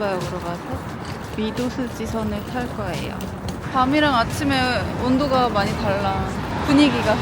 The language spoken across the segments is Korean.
난바역으로 가서 미도스지선을 탈 거예요. 밤이랑 아침에 온도가 많이 달라. 분위기가.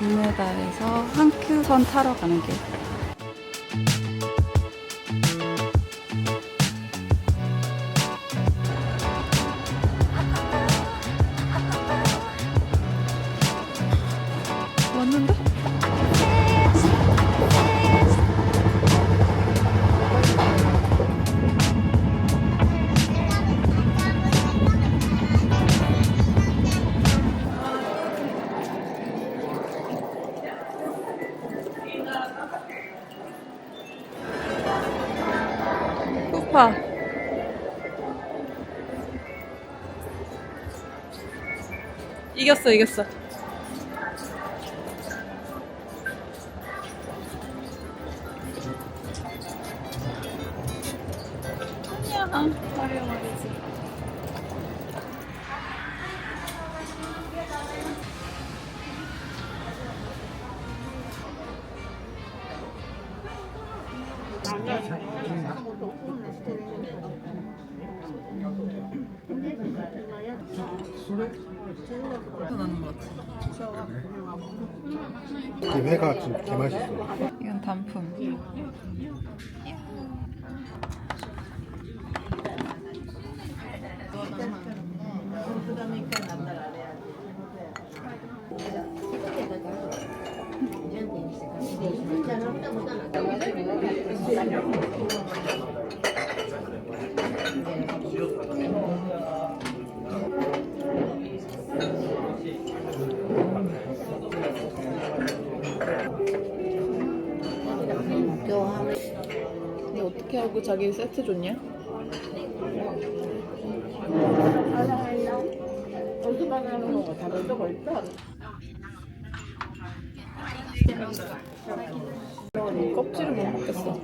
우메다에서 한큐선 타러 가는 길. 우파. 이겼어, 이겼어. 회가 지금 개 맛있어. 이건 단품. 자기 세트 줬냐? 껍질을 못 먹겠어.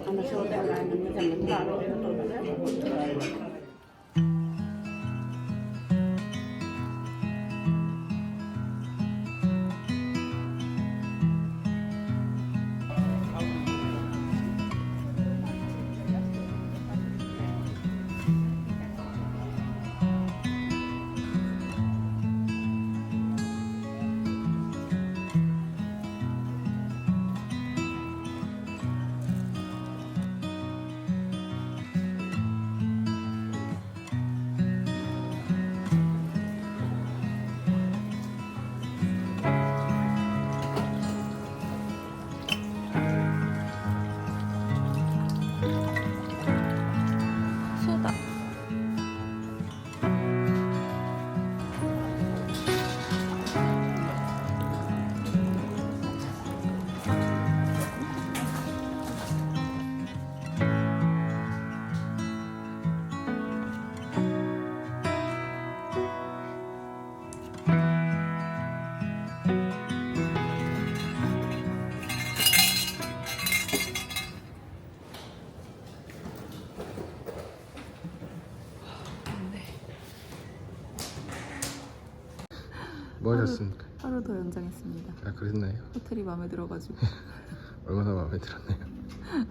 더 연장했습니다. 아 그랬나요? 호텔이 마음에 들어가지고 얼마나 마음에 들었나요?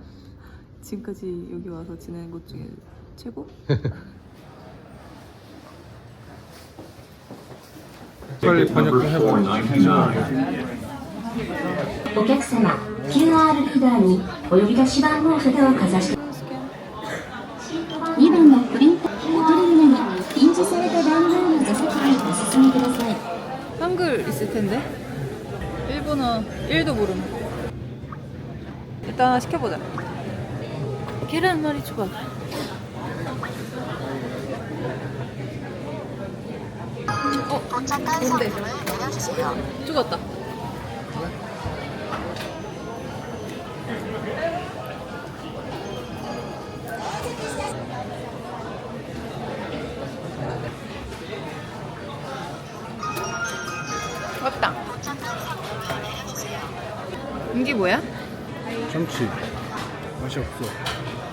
지금까지 여기 와서 지낸 곳 중에 최고? 빨리 번역 좀 해봐. お客様 QR リーダーにお呼び出し番号札をかざして2番のプリントお取りになり印字された番号の座席にお進みください 한글 있을 텐데 일본어 1도 모름 일단 하나 시켜보자. 계란 말이 추가. 어? 뭔데? 죽었다 왔다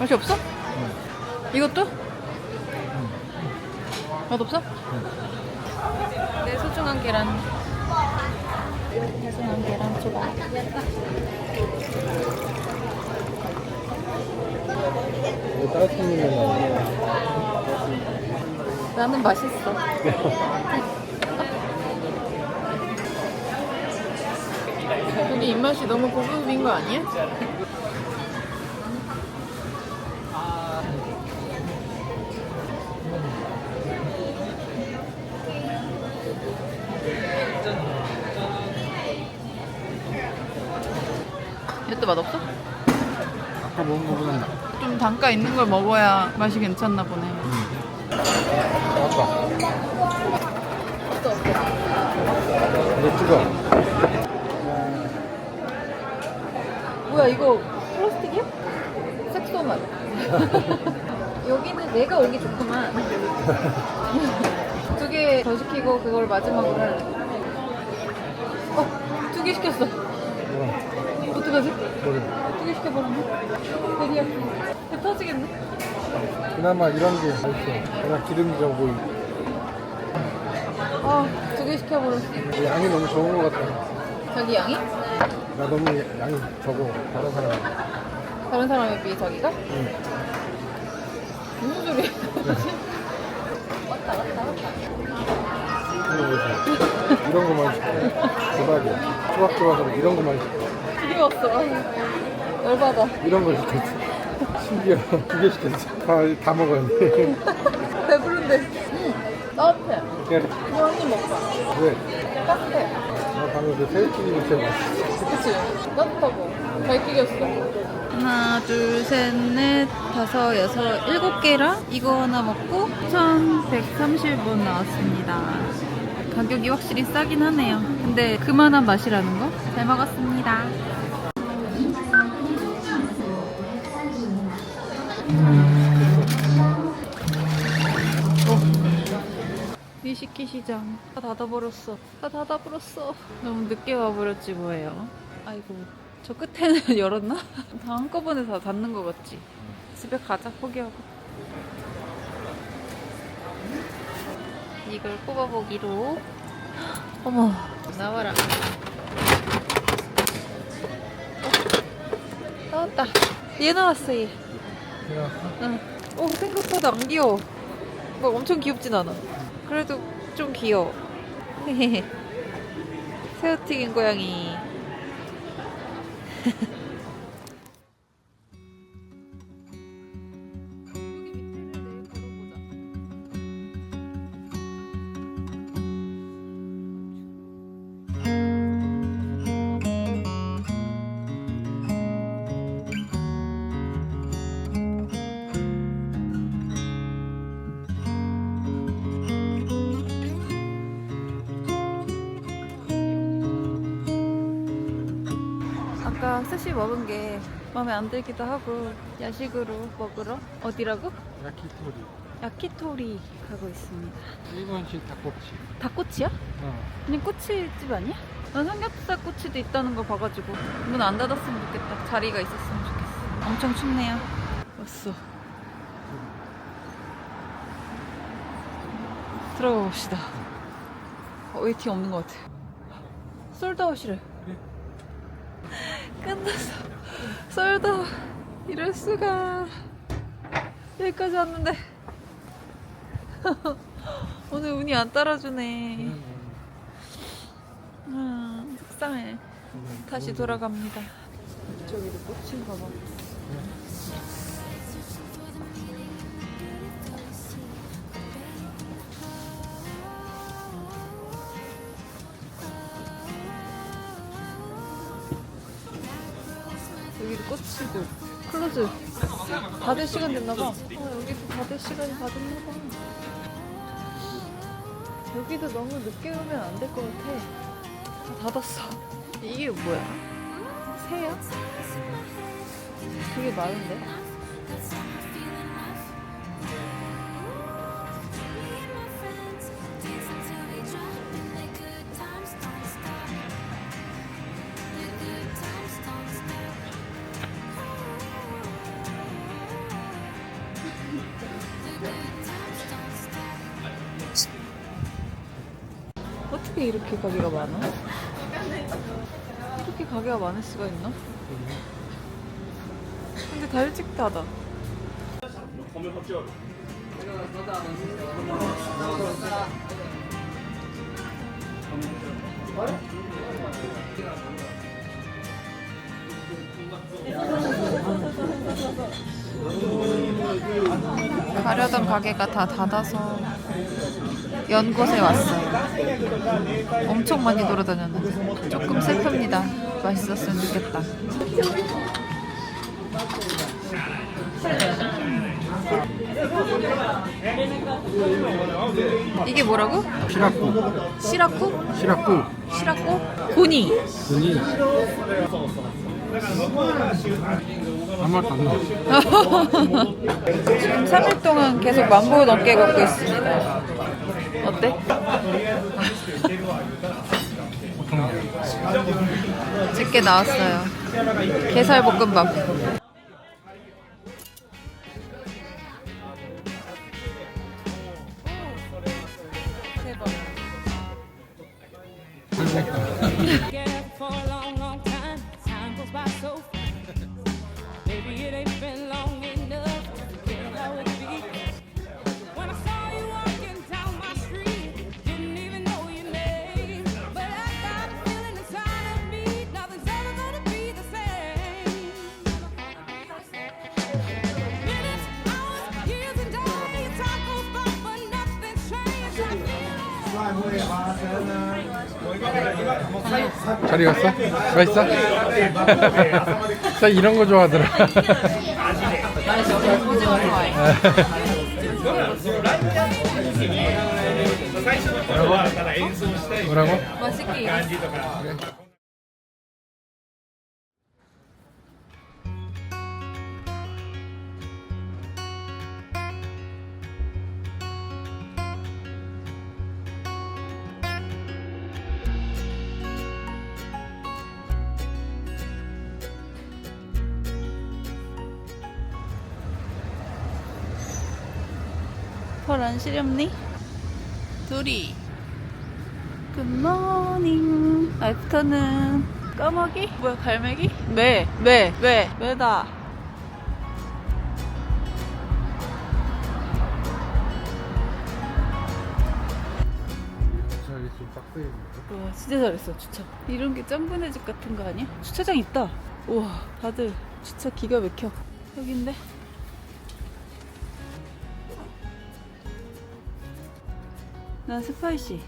맛이 없어? 이것도? 맛 없어? 내 소중한 계란. 소중한 계란 초밥. 나는 맛있어. 여기 입맛이 너무 고급인 거 아니야? 맛없어? 아까 먹은 거보다 좀 단가 있는 걸 먹어야 맛이 괜찮나 보네. 아까. 이거 찍어. 뭐야 이거 플라스틱이야? 색소 맛. 여기는 내가 오기 좋구만. 두 개 더 시키고 그걸 마지막으로 할래. 어, 두 개 시켰어. 어떡하지? 두개 시켜버렸네. 데리야끼. 배 터지겠네. 그나마 이런 게 맛있어. 그냥 기름져 보이고. 아, 두 개 시켜버렸어. 양이 너무 적은 것 같아. 자기 양이? 나 너무 양이 적어. 다른 사람. 다른 사람에 비해 자기가? 응. 무슨 소리야? 왔다, 왔다, 왔다. 이런 거만 시켜. 대박이야. 초밥 좋아서 이런 거만 시켜. 귀여웠어. 열받아. 이런 걸 시켰어. 신기해. 두개 시켰어. 다, 다 먹었네. 배부른데. 응, 따뜻해. 그냥 이거 한입 먹자. 왜? 따뜻해. 나 방금 그 새우튀김이 제일 맛있어. 그치? 따뜻하고. 잘 끼겼어. 하나, 둘, 셋, 넷, 다섯, 여섯, 일곱 개랑 이거 하나 먹고 1,130원 나왔습니다. 가격이 확실히 싸긴 하네요. 근데 그만한 맛이라는 거? 잘 먹었습니다. 위시키 시장 다 닫아버렸어 다 닫아버렸어 너무 늦게 와버렸지 뭐예요 아이고 저 끝에는 열었나? 다 한꺼번에 다 닫는 거 같지 집에 가자 포기하고 이걸 뽑아보기로 어머 나와라 어, 나왔다 얘 나왔어 얘 응. 오 생각보다 안 귀여워. 막 엄청 귀엽진 않아. 그래도 좀 귀여워. 새우튀긴 고양이. 아까 스시 먹은 게 마음에 안 들기도 하고 야식으로 먹으러 어디라고? 야키토리. 야키토리 가고 있습니다. 일본식 닭꼬치. 닭꼬치야? 어. 그냥 꼬치집 아니야? 난 삼겹살 꼬치도 있다는 거 봐가지고 문 안 닫았으면 좋겠다. 자리가 있었으면 좋겠어. 엄청 춥네요. 왔어. 들어가 봅시다. 어, 웨이팅 없는 것 같아. 솔드아웃이래. 끝났어. 솔드아웃. 이럴 수가. 여기까지 왔는데. 오늘 운이 안 따라주네. 음, 속상해. 다시 돌아갑니다. 저기도 꽃인가 봐. 꽃이고 클로즈 닫을 시간 됐나봐 아, 여기도 닫을 시간이 다 됐나봐 여기도 너무 늦게 오면 안 될 것 같아 다 닫았어 이게 뭐야? 새야? 되게 많은데? 어떻게 이렇게 가게가 많아? 이렇게 가게가 많을 수가 있나? 근데 다 일찍 닫아. 가려던 가게가 다 닫아서 연곳에 왔어요. 엄청 많이 돌아다녔는데 조금 슬픕니다. 맛있었으면 좋겠다. 이게 뭐라고? 시라쿠. 시라쿠? 시라쿠. 시라쿠? 고니. 마리 안 나와. 지금 3일 동안 계속 만보 넘게 걷고 있습니다. 어때? 집게 나왔어요. 게살 볶음밥. 잘 익었어? 맛있어? 나 이런 거 좋아하더라. 뭐라고? 맛있게 털안 시렵니? 둘이 굿모닝 애프터는 까마귀? 뭐야 갈매기? 매, 매, 매, 매다 좀. 와 진짜 잘했어 주차 이런 게 짱구네 집 같은 거 아니야? 주차장 있다 우와 다들 주차 기가 막혀 여긴데 난 스파이시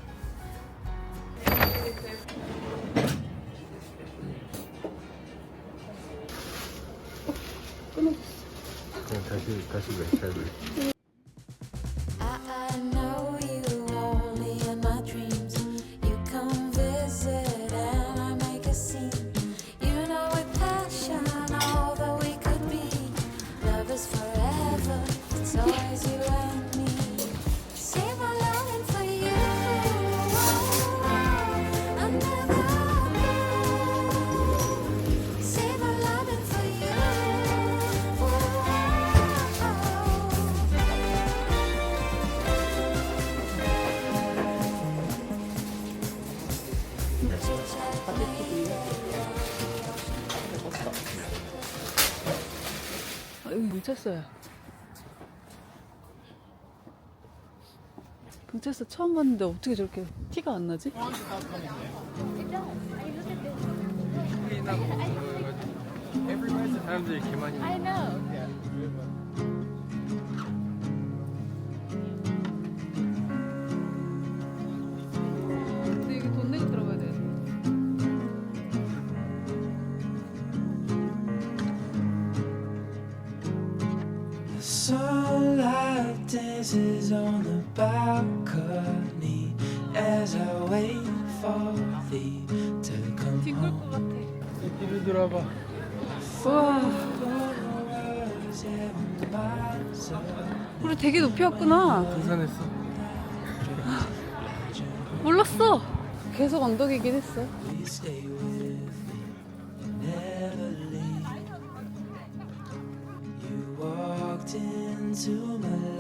그냥 다시 다시 왜? 잘 왜? 경찰서 처음 봤는데 어떻게 저렇게 티가 안 나지? 사람들이 개 많이. 근데 뒤로 돌아봐. 우리 되게 높이 왔구나. 등산했어. 몰랐어. 계속 언덕이긴 했어. Into my life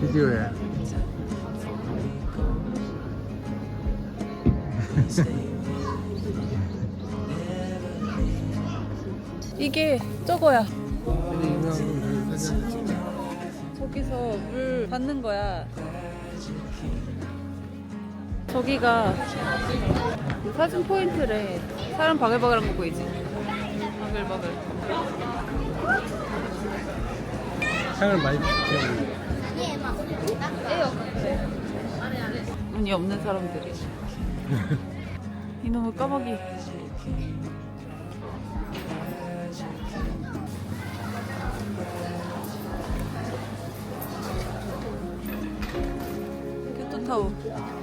비디오에. 이게 저거야. 저기서 물 받는 거야. 저기가 그 사진 포인트래. 사람 바글바글한 거 보이지? 바글바글. 향을 많이 피우고. 운이 없는 사람들이. 이놈의 까마귀. 교토타워.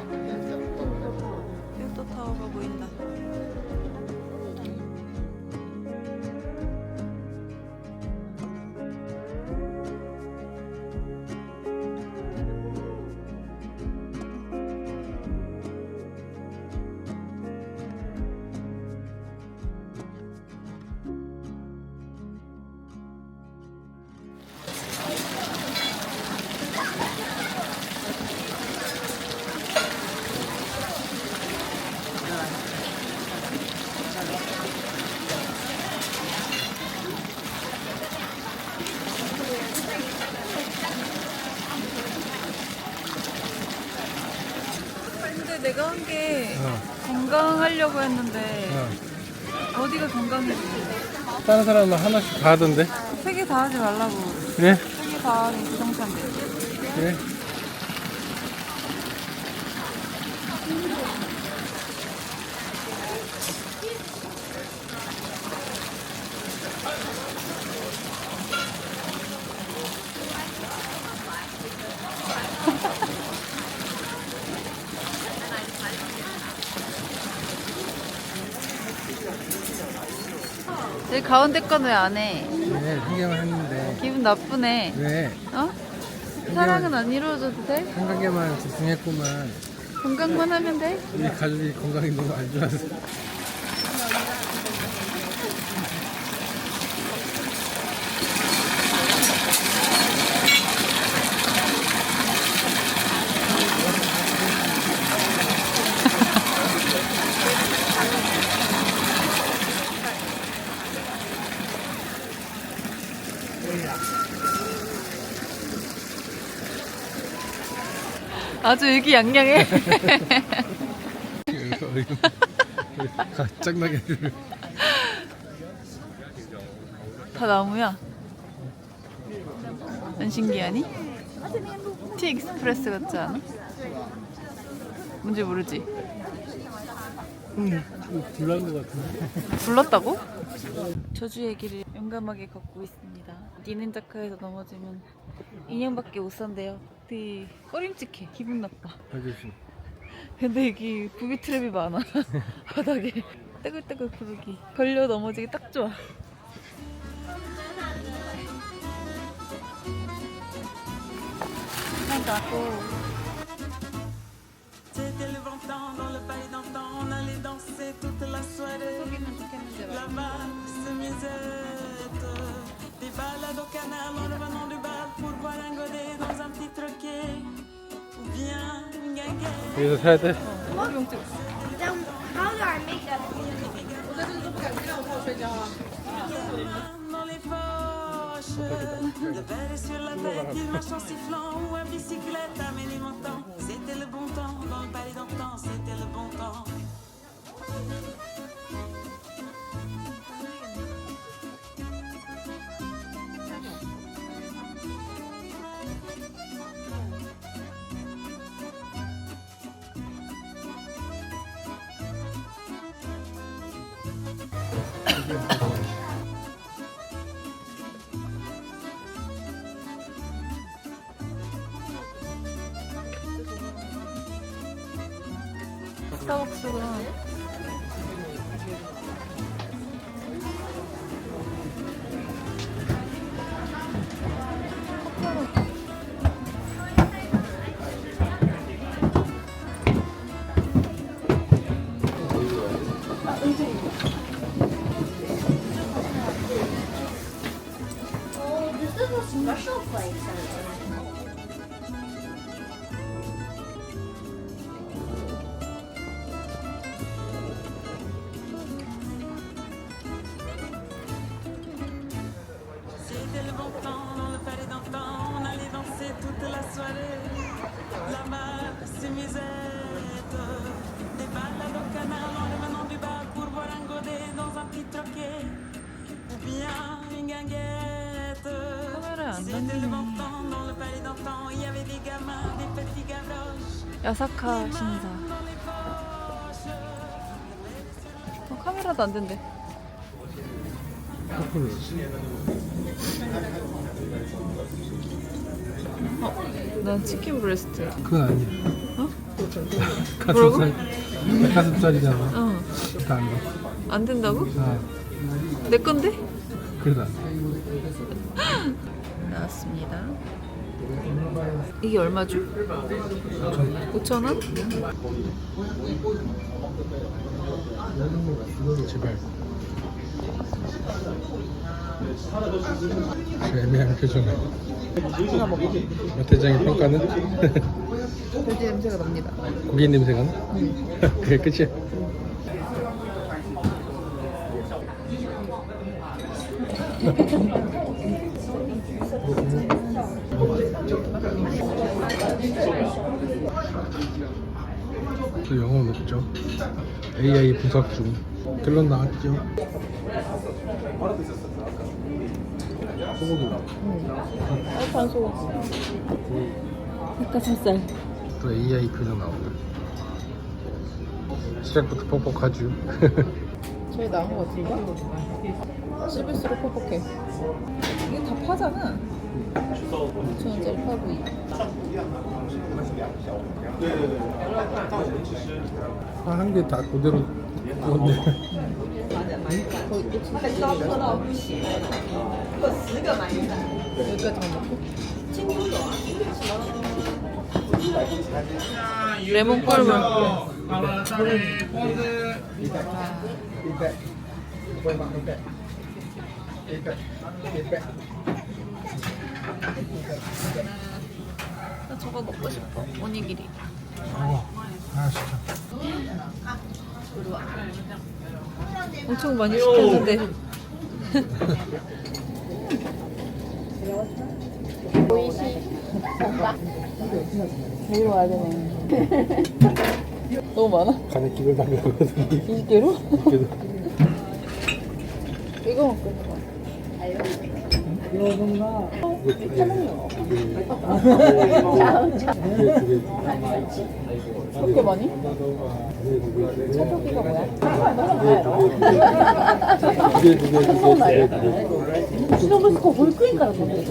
내가 한 게 어. 건강하려고 했는데 어. 어디가 건강해지? 다른 사람은 하나씩 다 하던데. 세개 다 하지 말라고. 그래? 세 개 다 하면 부정찬데. 그래? 가운데 건 왜 안 해? 네, 한 개만 했는데. 기분 나쁘네. 왜? 어? 사랑은 안 이루어져도 돼? 한 가게만 집중했구만. 건강만 하면 돼? 우리 가족이 건강이 너무 안 좋아서. 아주 의기양양해. 짝나게를. 다 나무야. 안 신기하니? 티 익스프레스 같지 않아? 뭔지 모르지? 응, 불난 것 같은데. 불렀다고? 저주의 길을 용감하게 걷고 있습니다. 니는 자카에서 넘어지면 인형밖에 못 산대요. 되게 꺼림칙해. 기분 나빠. 아저씨. 근데 여기 부비 트랩이 많아. 바닥에. 뜨글뜨글 부르기. 걸려 넘어지기 딱 좋아. la soirée. 속이면 좋겠는데 말이야. Là-bas, c'est musette. Des balades au canal en revenant du bal pour boire un godet dans un petit troquet. Ou bien une guinguette. 여기서 사야 돼? Then how do I make that? Dans les poches, le verre est sur la tête, il marche en sifflant ou à bicyclette à montant. C'était le bon temps dans le palais d'antan, c'était le bon temps. 야사카 신사. 어, 카메라도 안 된대. 어, 난 치킨 브레스트. 그건 아니야. 어? 가슴살. 가슴살이잖아. 어, 그거 안 돼. 안 된다고? 아, 내 건데? 그래도 안 돼. 나왔습니다. 이게 얼마죠? 5천 원? 제발. 그 애매한 표정을. 하나 먹어. 마태장의 평가는? 돼지 냄새가 납니다. 고기 냄새가 나? 그게 끝이야. 또 영어 높죠? AI 분석 중 결론 나왔죠? 소고기 알판 소고기. 닭가슴살. 또 AI 표정 나온다 시작부터 뻑뻑하죠? 저희 나온 거 같은데? 씹을수록 퍽퍽해. 이게 다 파잖아. 5천원짜리 파구이. 한개다 그대로 구웠네 거의 끝이 여기까지만 넣고 레몬 꿀물 나 저거 먹고 싶어. 오니기리. 어, 아 진짜 엄청 많이 시켰는데. 여기로 와야 되네 너무 많아? 간에 기를 담겨거든 이게로? 이게도 이거 먹고 그렇게 많이? 차조기가 뭐야? 신호부스코 볼 끄니까 그런데.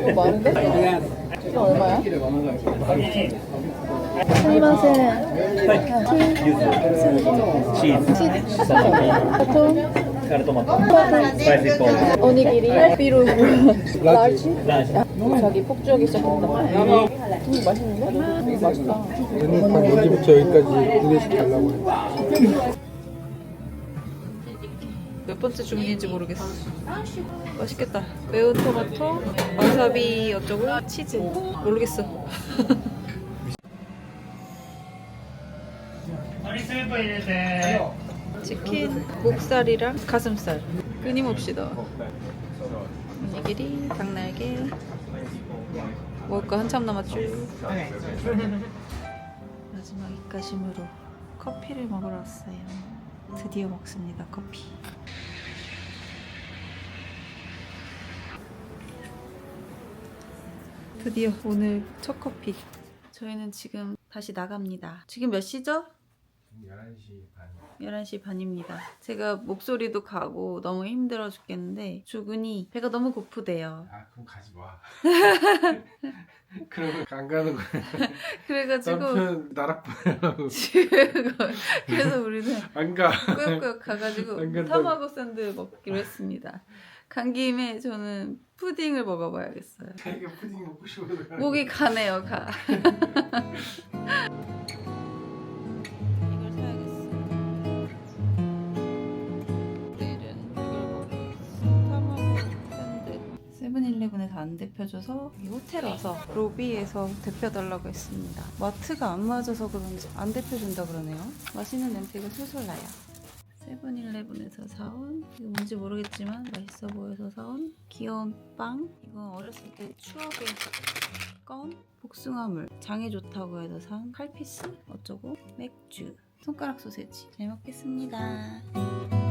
이거 많은데? 이거 얼마야? 오니기리 삐루 라지 자기 폭주하기 시작했다 음 맛있는데? 음, 맛있다 얘는 여기부터 여기까지 두 개씩 달라고 해 몇 번째 주문인지 모르겠어. 맛있겠다. 매운 토마토 와사비 어쩌고 치즈. 모르겠어 치킨 목살이랑 가슴살. 끊임없이 넣어 오니기리 닭날개 먹을 거 한참 남았죠 마지막 입가심으로 커피를 먹으러 왔어요. 드디어 먹습니다 커피. 드디어 오늘 첫 커피. 저희는 지금 다시 나갑니다. 지금 몇 시죠? 11시 반 11시 반입니다. 제가 목소리도 가고 너무 힘들어 죽겠는데 주근이 배가 너무 고프대요. 아 그럼 가지 마 그러면 안 가는 거야 그래가지고 남편 나락보내라고 지금 그래서 우리는 안 가 꾸역꾸역 가가지고 안 간다고. 타마고 샌드 먹기로 했습니다. 간 김에 저는 푸딩을 먹어봐야겠어요. 자기가 푸딩 먹고 싶어서 가는 목이 가네요, 가. 세븐일레븐 세븐일레븐에서 안 데펴줘서 이 호텔 와서 로비에서 데펴달라고 했습니다. 마트가 안 맞아서 그런지 안 데펴준다 그러네요. 맛있는 냄새가 솔솔 나요. 세븐일레븐에서 사온 이거 뭔지 모르겠지만 맛있어 보여서 사온 귀여운 빵 이건 어렸을 때 추억의 껌 복숭아물 장에 좋다고 해서 산 칼피스 어쩌고 맥주 손가락 소세지 잘 먹겠습니다